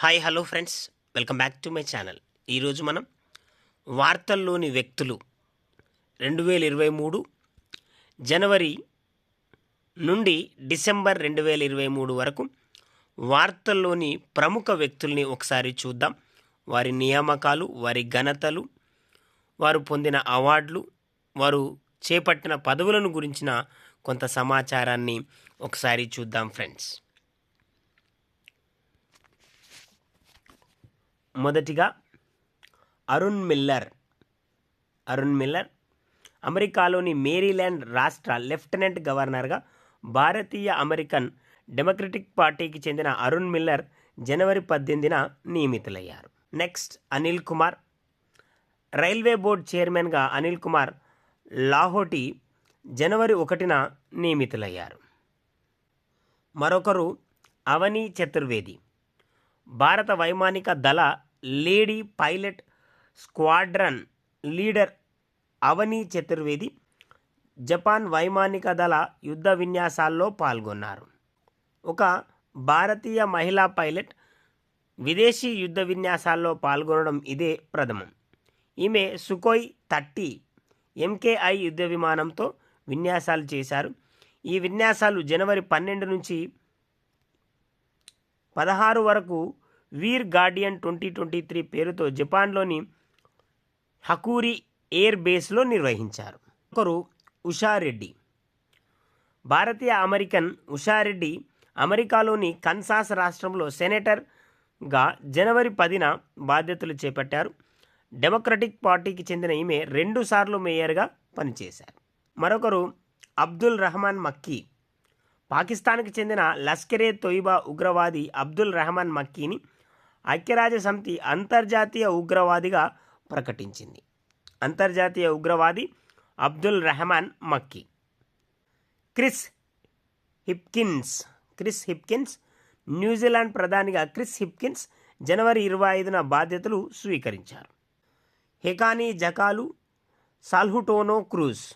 Hi hello friends. Welcome back to my channel. ఈరోజు మనం వార్తల్లోని వ్యక్తులు రెండు వేల ఇరవై మూడు జనవరి నుండి డిసెంబర్ రెండు వేల ఇరవై మూడు వరకు వార్తల్లోని ప్రముఖ వ్యక్తుల్ని ఒకసారి చూద్దాం. వారి నియామకాలు వారి ఘనతలు వారు పొందిన అవార్డులు వారు చేపట్టిన పదవులను గురించిన కొంత సమాచారాన్ని ఒకసారి చూద్దాం ఫ్రెండ్స్. మొదటిగా అరుణ్ మిల్లర్. అరుణ్ మిల్లర్ అమెరికాలోని మేరీల్యాండ్ రాష్ట్ర లెఫ్టినెంట్ గవర్నర్గా భారతీయ అమెరికన్ డెమోక్రటిక్ పార్టీకి చెందిన అరుణ్ మిల్లర్ జనవరి పద్దెనిమిదిన నియమితులయ్యారు. Next Anil Kumar. Railway board చైర్మన్గా అనిల్ కుమార్ లాహోటి జనవరి ఒకటిన నియమితులయ్యారు. మరొకరు అవని చతుర్వేది. భారత వైమానిక దళ lady pilot squadron leader Avani Chaturvedi Japan వైమానిక దళ యుద్ధ విన్యాసాల్లో పాల్గొన్నారు. ఒక భారతీయ మహిళా పైలట్ విదేశీ యుద్ధ విన్యాసాల్లో పాల్గొనడం ఇదే ప్రథమం. ఈమె సుకోయ్ థర్టీ ఎంకేఐ యుద్ధ విమానంతో విన్యాసాలు చేశారు. ఈ విన్యాసాలు జనవరి పన్నెండు నుంచి పదహారు వరకు Veer guardian twenty twenty three పేరుతో జపాన్లోని హకూరి ఎయిర్ బేస్లో నిర్వహించారు. ఒకరు ఉషారెడ్డి భారతీయ అమెరికన్ ఉషారెడ్డి అమెరికాలోని కన్సాస్ రాష్ట్రంలో సెనేటర్గా జనవరి పదిన బాధ్యతలు చేపట్టారు. డెమోక్రటిక్ పార్టీకి చెందిన ఈమె రెండుసార్లు మేయర్గా పనిచేశారు. మరొకరు అబ్దుల్ రహమాన్ మక్కీ. పాకిస్తాన్కి చెందిన లష్కరే తొయిబా ఉగ్రవాది అబ్దుల్ రెహమాన్ మక్కీని ఐక్యరాజ్య సమితి అంతర్జాతీయ ఉగ్రవాదిగా ప్రకటించింది. అంతర్జాతీయ ఉగ్రవాది Abdul Rehman Makki. Chris Hipkins Chris Hipkins New Zealand ప్రధానిగా క్రిస్ హిప్కిన్స్ జనవరి ఇరవై ఐదున బాధ్యతలు స్వీకరించారు. హెకానీ జకాలు సాల్హుటోనో క్రూజ్.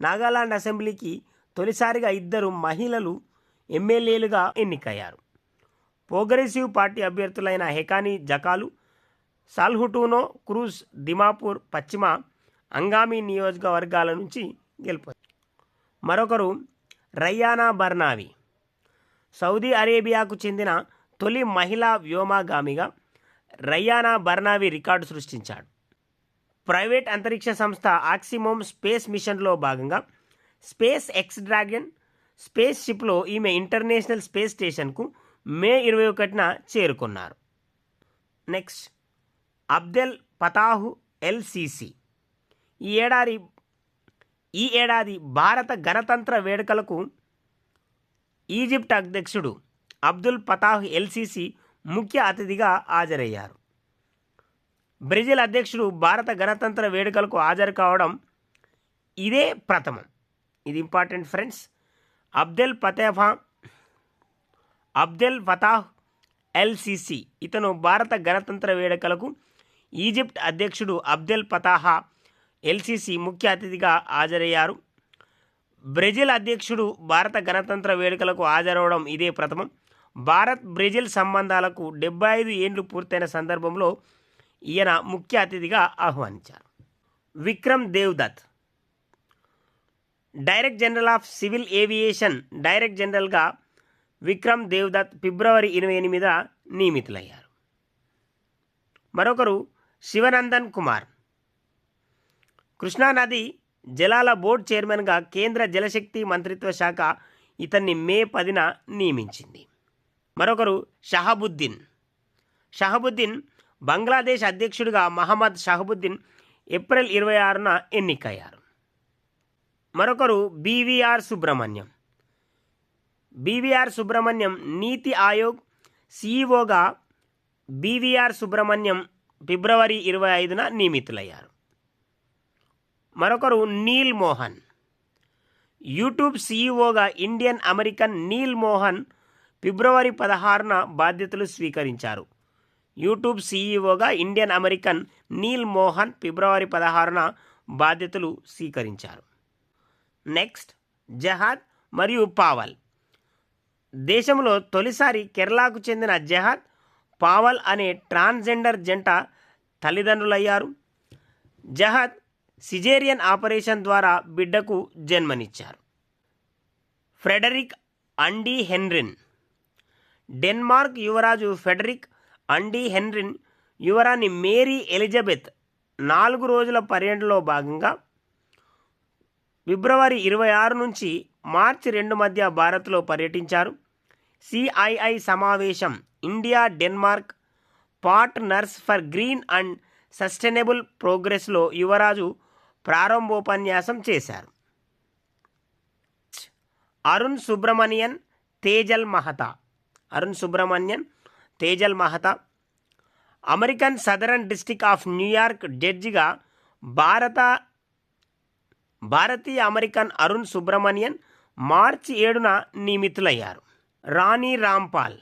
నాగాలాండ్ అసెంబ్లీకి తొలిసారిగా ఇద్దరు మహిళలు ఎమ్మెల్యేలుగా ఎన్నికయ్యారు. ప్రోగ్రెసివ్ పార్టీ అభ్యర్థులైన హెకానీ జకాలు సాల్హుటూనో క్రూజ్ దిమాపూర్ పశ్చిమ అంగామి నియోజకవర్గాల నుంచి గెలుపొంది మరొకరు రయ్యానా బర్నావి. సౌదీ అరేబియాకు చెందిన తొలి మహిళా వ్యోమగామిగా రయ్యానా బర్నావి రికార్డు సృష్టించాడు. ప్రైవేట్ అంతరిక్ష సంస్థ ఆక్సిమోమ్ స్పేస్ మిషన్లో భాగంగా స్పేస్ ఎక్స్ డ్రాగన్ స్పేస్ షిప్లో ఈమె ఇంటర్నేషనల్ స్పేస్ స్టేషన్కు మే ఇరవై ఒకటిన చేరుకున్నారు. నెక్స్ట్ అబ్దెల్ పతాహు ఎల్సిసి ఈ ఏడాది ఈ ఏడాది భారత గణతంత్ర వేడుకలకు ఈజిప్ట్ అధ్యక్షుడు అబ్దుల్ పతాహ్ ఎల్సిసి ముఖ్య అతిథిగా హాజరయ్యారు. బ్రెజిల్ అధ్యక్షుడు భారత గణతంత్ర వేడుకలకు హాజరు కావడం ఇదే ప్రథమం. ఇది ఇంపార్టెంట్ ఫ్రెండ్స్. అబ్దెల్ ఫతేఫా అబ్దెల్ ఫతాహ్ ఎల్సిసి. ఇతను భారత గణతంత్ర వేడుకలకు ఈజిప్ట్ అధ్యక్షుడు అబ్దెల్ ఫతాహా ఎల్సిసి ముఖ్య అతిథిగా హాజరయ్యారు. బ్రెజిల్ అధ్యక్షుడు భారత గణతంత్ర వేడుకలకు హాజరవడం ఇదే ప్రథమం. భారత్ బ్రెజిల్ సంబంధాలకు డెబ్బై ఐదు ఏండ్లు పూర్తయిన సందర్భంలో ఈయన ముఖ్య అతిథిగా ఆహ్వానించారు. Vikram Devdutt direct general of civil aviation direct జనరల్గా విక్రమ్ దేవ్దత్ ఫిబ్రవరి ఇరవై ఎనిమిద నియమితులయ్యారు. మరొకరు శివనందన్ కుమార్. కృష్ణానది జలాల బోర్డు చైర్మన్గా కేంద్ర జలశక్తి మంత్రిత్వ శాఖ ఇతన్ని మే పదిన నియమించింది. మరొకరు షహబుద్దీన్. షహబుద్దీన్ బంగ్లాదేశ్ అధ్యక్షుడిగా మహమ్మద్ షహబుద్దీన్ ఏప్రిల్ ఇరవై ఆరున ఎన్నికయ్యారు. మరొకరు బీవీఆర్ సుబ్రహ్మణ్యం. బీవీఆర్ సుబ్రహ్మణ్యం నీతి ఆయోగ్ సీఈఓగా బీవీఆర్ సుబ్రహ్మణ్యం ఫిబ్రవరి ఇరవై ఐదున నియమితులయ్యారు. మరొకరు నీల్ మోహన్. యూట్యూబ్ సీఈఓగా ఇండియన్ అమెరికన్ నీల్ మోహన్ ఫిబ్రవరి పదహారున బాధ్యతలు స్వీకరించారు. యూట్యూబ్ సీఈఓగా ఇండియన్ అమెరికన్ నీల్ మోహన్ ఫిబ్రవరి పదహారున బాధ్యతలు స్వీకరించారు. నెక్స్ట్ జహాద్ మరియు పావల్. దేశంలో తొలిసారి కేరళకు చెందిన జెహాద్ పావల్ అనే ట్రాన్స్జెండర్ జంట తల్లిదండ్రులయ్యారు. జహద్ సిజేరియన్ ఆపరేషన్ ద్వారా బిడ్డకు జన్మనిచ్చారు. ఫ్రెడరిక్ అండీ హెన్రిన్. డెన్మార్క్ యువరాజు ఫెడరిక్ అండీ హెన్రిన్ యువరాణి మేరీ ఎలిజబెత్ నాలుగు రోజుల పర్యటనలో భాగంగా ఫిబ్రవరి ఇరవై ఆరు నుంచి మార్చి రెండు మధ్య భారత్లో పర్యటించారు. సిఐఐ సమావేశం India Denmark partners for green and sustainable ప్రోగ్రెస్లో యువరాజు ప్రారంభోపన్యాసం చేశారు. Arun Subramanian Tejal Mehta. Arun Subramanian Tejal Mehta. American southern district of New York జడ్జిగా భారత భారతీయ అమెరికన్ అరుణ్ సుబ్రమణ్యన్ మార్చి ఏడున నియమితులయ్యారు. రాణి రాంపాల్.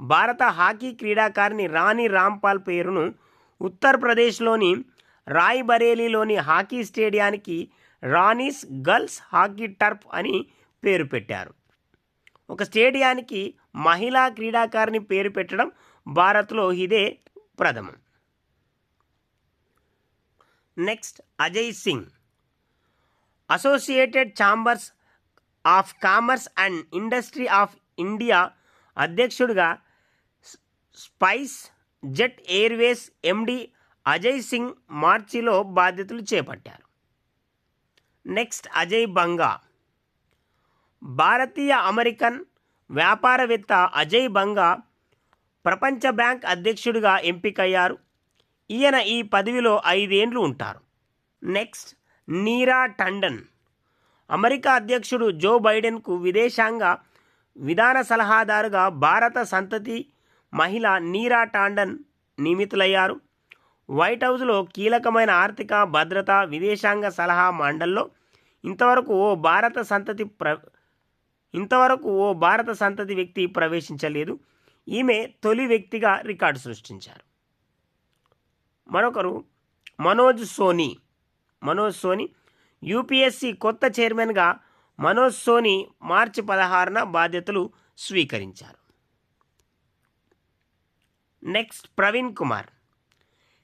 భారత హాకీ క్రీడాకారిణి రాణి రాంపాల్ పేరును ఉత్తరప్రదేశ్లోని రాయ్బరేలీలోని హాకీ స్టేడియానికి రాణీస్ గర్ల్స్ హాకీ టర్ఫ్ అని పేరు పెట్టారు. ఒక స్టేడియానికి మహిళా క్రీడాకారిణి పేరు పెట్టడం భారత్లో ఇదే ప్రథమం. Next Ajay Singh. Associated Chambers of Commerce and Industry of India అధ్యక్షుడిగా SpiceJet Airways MD Ajay Singh మార్చిలో బాధ్యతలు చేపట్టారు. నెక్స్ట్ అజయ్ బంగా. భారతీయ అమెరికన్ వ్యాపారవేత్త అజయ్ బంగా ప్రపంచ బ్యాంక్ అధ్యక్షుడిగా ఎంపికయ్యారు. ఈయన ఈ పదవిలో ఐదేండ్లు ఉంటారు. నెక్స్ట్ నీరా టండన్. అమెరికా అధ్యక్షుడు జో బైడెన్కు విదేశాంగ విధాన సలహాదారుగా భారత సంతతి మహిళ నీరా టాండన్ నియమితులయ్యారు. వైట్ హౌస్లో కీలకమైన ఆర్థిక భద్రత విదేశాంగ సలహా మండల్లో ఇంతవరకు ఓ భారత సంతతి ప్ర ఇంతవరకు ఓ భారత సంతతి వ్యక్తి ప్రవేశించలేదు. ఈమె తొలి వ్యక్తిగా రికార్డు సృష్టించారు. మరొకరు మనోజ్ సోనీ మనోజ్ సోనీ యూపీఎస్సీ కొత్త చైర్మన్గా మనోజ్ సోనీ మార్చి పదహారున బాధ్యతలు స్వీకరించారు. Next Praveen Kumar.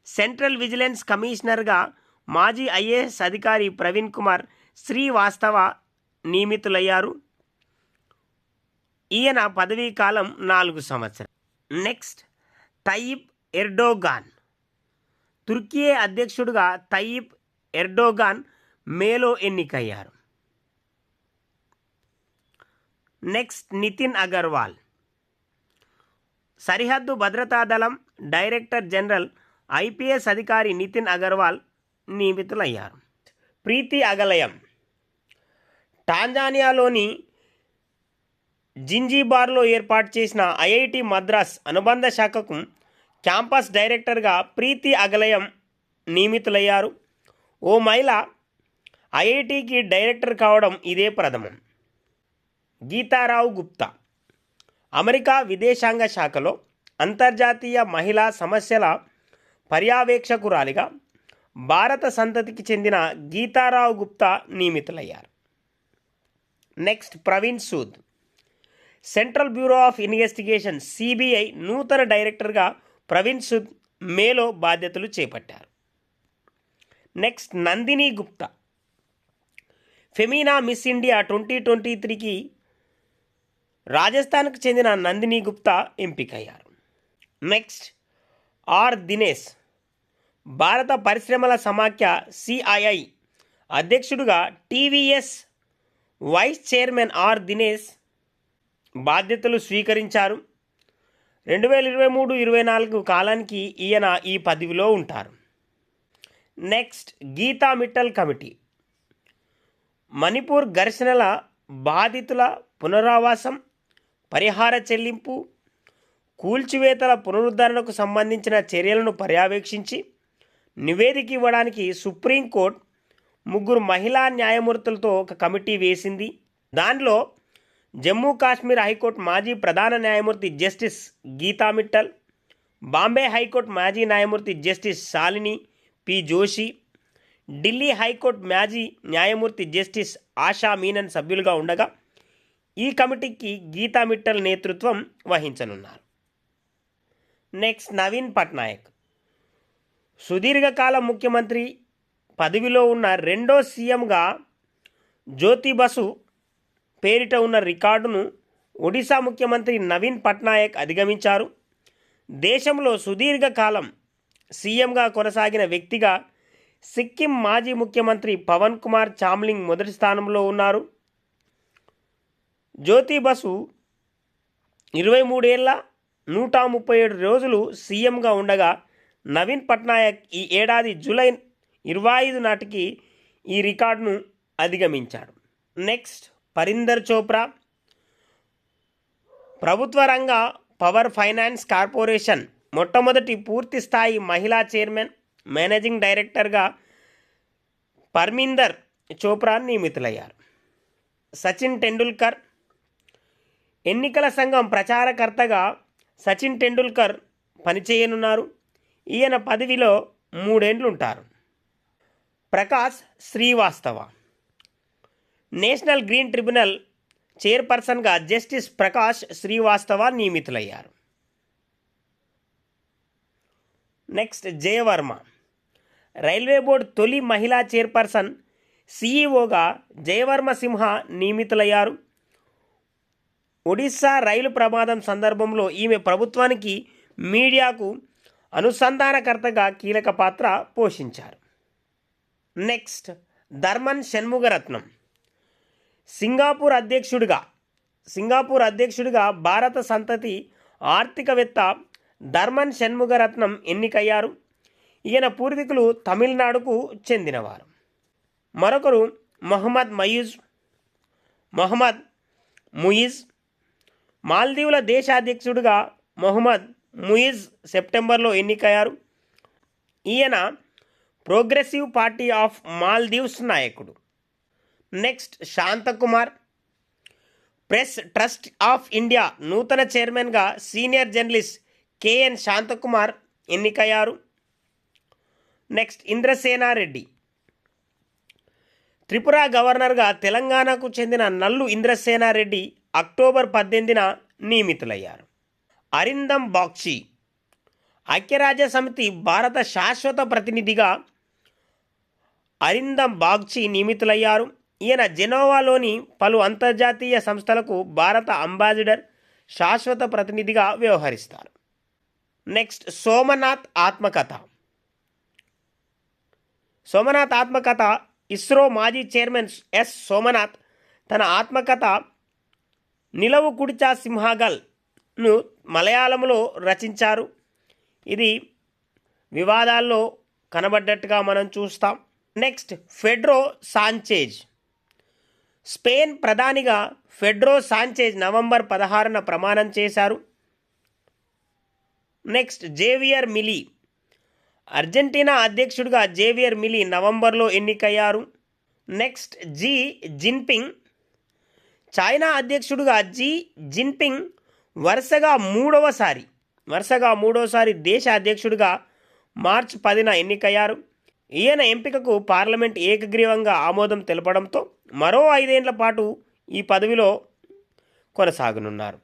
Central vigilance కమిషనర్గా మాజీ ఐఏఎస్ అధికారి ప్రవీణ్ కుమార్ శ్రీవాస్తవ నియమితులయ్యారు. ఈయన పదవీ కాలం నాలుగు సంవత్సరాలు. Next Tayyip Erdogan. తుర్కీ అధ్యక్షుడుగా తయ్యిబ్ ఎర్డోగాన్ మేలో ఎన్నికయ్యారు? నెక్స్ట్ నితిన్ అగర్వాల్. సరిహద్దు భద్రతా దళం డైరెక్టర్ జనరల్ ఐపీఎస్ అధికారి నితిన్ అగర్వాల్ నియమితులయ్యారు. ప్రీతి అగలయం. టాంజానియాలోని జింజీబార్లో ఏర్పాటు చేసిన ఐఐటి మద్రాస్ అనుబంధ శాఖకు క్యాంపస్ డైరెక్టర్గా ప్రీతి అగలయం నియమితులయ్యారు. ఓ మహిళ ఐఐటికి డైరెక్టర్ కావడం ఇదే ప్రథమం. గీతారావు గుప్తా. అమెరికా విదేశాంగ శాఖలో అంతర్జాతీయ మహిళా సమస్యల పర్యవేక్షకురాలిగా భారత సంతతికి చెందిన గీతారావు గుప్తా నియమితులయ్యారు. Next Praveen Sood. Central bureau of investigation CBI నూతన డైరెక్టర్గా ప్రవీణ్ సూద్ మేలో బాధ్యతలు చేపట్టారు. Next Nandini Gupta. Femina Miss India twenty twenty త్రీకి రాజస్థాన్కు చెందిన నందిని గుప్తా ఎంపికయ్యారు. Next R Dinesh. భారత పరిశ్రమల సమాఖ్య CII అధ్యక్షుడుగా TVS vice chairman R Dinesh బాధ్యతలు స్వీకరించారు. రెండు వేల ఇరవై మూడు ఇరవై నాలుగు కాలానికి ఈయన ఈ పదవిలో ఉంటారు. Next Geeta Mittal committee. Manipur ఘర్షణల బాధితుల పునరావాసం పరిహార చెల్లింపు కూల్చివేతల పునరుద్ధరణకు సంబంధించిన చర్యలను పర్యవేక్షించి నివేదిక ఇవ్వడానికి సుప్రీంకోర్టు ముగ్గురు మహిళా న్యాయమూర్తులతో ఒక కమిటీ వేసింది. దానిలో జమ్మూ కాశ్మీర్ హైకోర్టు మాజీ ప్రధాన న్యాయమూర్తి justice Geeta Mittal Bombay high court మాజీ న్యాయమూర్తి justice Shalini P Joshi Delhi high court మాజీ న్యాయమూర్తి జస్టిస్ ఆశా మీనన్ సభ్యులుగా ఉండగా ఈ కమిటీకి గీతా మిట్టల్ నేతృత్వం వహించనున్నారు. నెక్స్ట్ నవీన్ పట్నాయక్. సుదీర్ఘకాల ముఖ్యమంత్రి పదవిలో ఉన్న రెండో సీఎంగా జ్యోతి బసు పేరిట ఉన్న రికార్డును ఒడిశా ముఖ్యమంత్రి నవీన్ పట్నాయక్ అధిగమించారు. దేశంలో సుదీర్ఘకాలం సీఎంగా కొనసాగిన వ్యక్తిగా సిక్కిం మాజీ ముఖ్యమంత్రి పవన్ కుమార్ చామ్లింగ్ మొదటి స్థానంలో ఉన్నారు. జ్యోతి బసు ఇరవై మూడేళ్ళ నూట ముప్పై ఏడు రోజులు సీఎంగా ఉండగా నవీన్ పట్నాయక్ ఈ ఏడాది జూలై ఇరవై ఐదు నాటికి ఈ రికార్డును అధిగమించాడు. నెక్స్ట్ పరిందర్ చోప్రా. ప్రభుత్వ రంగ పవర్ ఫైనాన్స్ కార్పొరేషన్ మొట్టమొదటి పూర్తి స్థాయి మహిళా చైర్మన్ మేనేజింగ్ డైరెక్టర్గా పర్మిందర్ చోప్రా నియమితులయ్యారు. సచిన్ టెండూల్కర్ ఎన్నికల సంఘం ప్రచారకర్తగా సచిన్ టెండూల్కర్ పనిచేయనున్నారు. ఈయన పదవిలో మూడేండ్లు ఉంటారు Prakash Srivastava national green tribunal చైర్పర్సన్గా జస్టిస్ ప్రకాష్ శ్రీవాస్తవ నియమితులయ్యారు. నెక్స్ట్ జయవర్మ రైల్వే బోర్డు తొలి మహిళా చైర్పర్సన్ సీఈఓగా జయవర్మ సింహ నియమితులయ్యారు. ఒడిశా రైలు ప్రమాదం సందర్భంలో ఈమె ప్రభుత్వానికి మీడియాకు అనుసంధానకర్తగా కీలక పాత్ర పోషించారు. నెక్స్ట్ ధర్మన్ షణ్ముగరత్నం. సింగాపూర్ అధ్యక్షుడిగా సింగాపూర్ అధ్యక్షుడిగా భారత సంతతి ఆర్థికవేత్త ధర్మన్ షణ్ముగరత్నం ఎన్నికయ్యారు. ఈయన పూర్వీకులు తమిళనాడుకు చెందినవారు. మరొకరు మొహమ్మద్ మయూజ్ మొహమ్మద్ ముయిజ్ మాల్దీవుల దేశాధ్యక్షుడిగా మొహమ్మద్ ముయిజ్ సెప్టెంబర్లో ఎన్నికయ్యారు. ఈయన ప్రోగ్రెసివ్ పార్టీ ఆఫ్ మాల్దీవ్స్ నాయకుడు. Next Shanthakumar press trust of India నూతన చైర్మన్గా సీనియర్ జర్నలిస్ట్ కేఎన్ శాంతకుమార్ ఎన్నికయ్యారు. నెక్స్ట్ ఇంద్రసేనారెడ్డి త్రిపుర గవర్నర్గా తెలంగాణకు చెందిన నల్లు ఇంద్రసేనారెడ్డి అక్టోబర్ పద్దెనిమిదిన నియమితులయ్యారు. అరిందం బాక్సీ ఐక్యరాజ్య సమితి భారత శాశ్వత ప్రతినిధిగా అరిందం బాగ్చి నియమితులయ్యారు. ఈయన జెనోవాలోని పలు అంతర్జాతీయ సంస్థలకు భారత అంబాసిడర్ శాశ్వత ప్రతినిధిగా వ్యవహరిస్తారు. నెక్స్ట్ సోమనాథ్ ఆత్మకథ. సోమనాథ్ ఆత్మకథ ఇస్రో మాజీ చైర్మన్ ఎస్ సోమనాథ్ తన ఆత్మకథ నిలవు కుడిచా సింహాగల్ను మలయాళంలో రచించారు. ఇది వివాదాల్లో కనబడ్డట్టుగా మనం చూస్తాం. Next Pedro Sanchez. స్పెయిన్ ప్రధానిగా ఫెడ్రో సాంచేజ్ నవంబర్ పదహారున ప్రమాణం చేశారు. నెక్స్ట్ జేవియర్ మిలీ అర్జెంటీనా అధ్యక్షుడిగా జేవియర్ మిలి నవంబర్లో ఎన్నికయ్యారు? Next Xi Jinping. చైనా అధ్యక్షుడిగా జీ జిన్పింగ్ వరుసగా మూడవసారి వరుసగా మూడవసారి దేశ అధ్యక్షుడిగా మార్చి పదిన ఎన్నికయ్యారు. ఈయన ఎంపికకు పార్లమెంట్ ఏకగ్రీవంగా ఆమోదం తెలపడంతో మరో ఐదేండ్ల పాటు ఈ పదవిలో కొనసాగనున్నారు.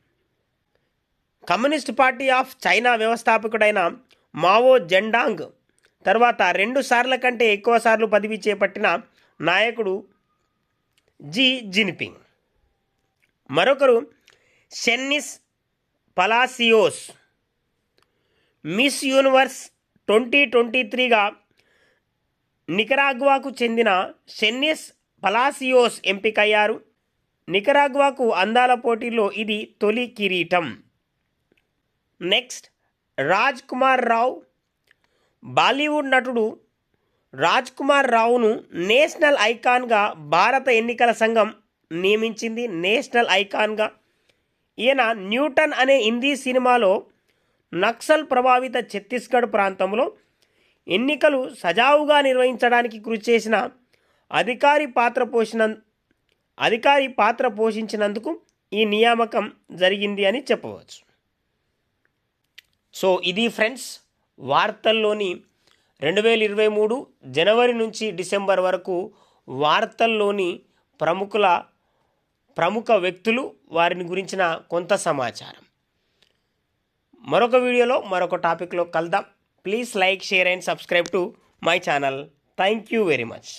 కమ్యూనిస్ట్ పార్టీ ఆఫ్ చైనా వ్యవస్థాపకుడైన మావో జెండాంగ్. తర్వాత రెండు సార్ల కంటే ఎక్కువ సార్లు పదవి చేపట్టిన నాయకుడు జీ. జిన్పింగ్. మరొకరు Sheynnis Palacios. Miss Universe twenty twenty త్రీగా నికరాగ్వాకు చెందిన షెన్నిస్ పలాసియోస్ ఎంపికయ్యారు. నికరాగ్వాకు అందాల పోటీలో ఇది తొలి కిరీటం. నెక్స్ట్ రాజ్ కుమార్ రావు బాలీవుడ్ నటుడు రాజ్ కుమార్ రావును నేషనల్ ఐకాన్గా భారత ఎన్నికల సంఘం నియమించింది. నేషనల్ ఐకాన్గా. ఈయన న్యూటన్ అనే హిందీ సినిమాలో నక్సల్ ప్రభావిత ఛత్తీస్గఢ్ ప్రాంతంలో ఎన్నికలు సజావుగా నిర్వహించడానికి కృషి చేసిన అధికారి పాత్ర పోషిన అధికారి పాత్ర పోషించినందుకు ఈ నియామకం జరిగింది అని చెప్పవచ్చు. సో ఇది ఫ్రెండ్స్ వార్తల్లోని రెండు వేల ఇరవై మూడు జనవరి నుంచి డిసెంబర్ వరకు వార్తల్లోని ప్రముఖుల ప్రముఖ వ్యక్తులు వారిని గురించిన కొంత సమాచారం. మరొక వీడియోలో మరొక టాపిక్లో కలుద్దాం. Please like share and subscribe to my channel. Thank you very much.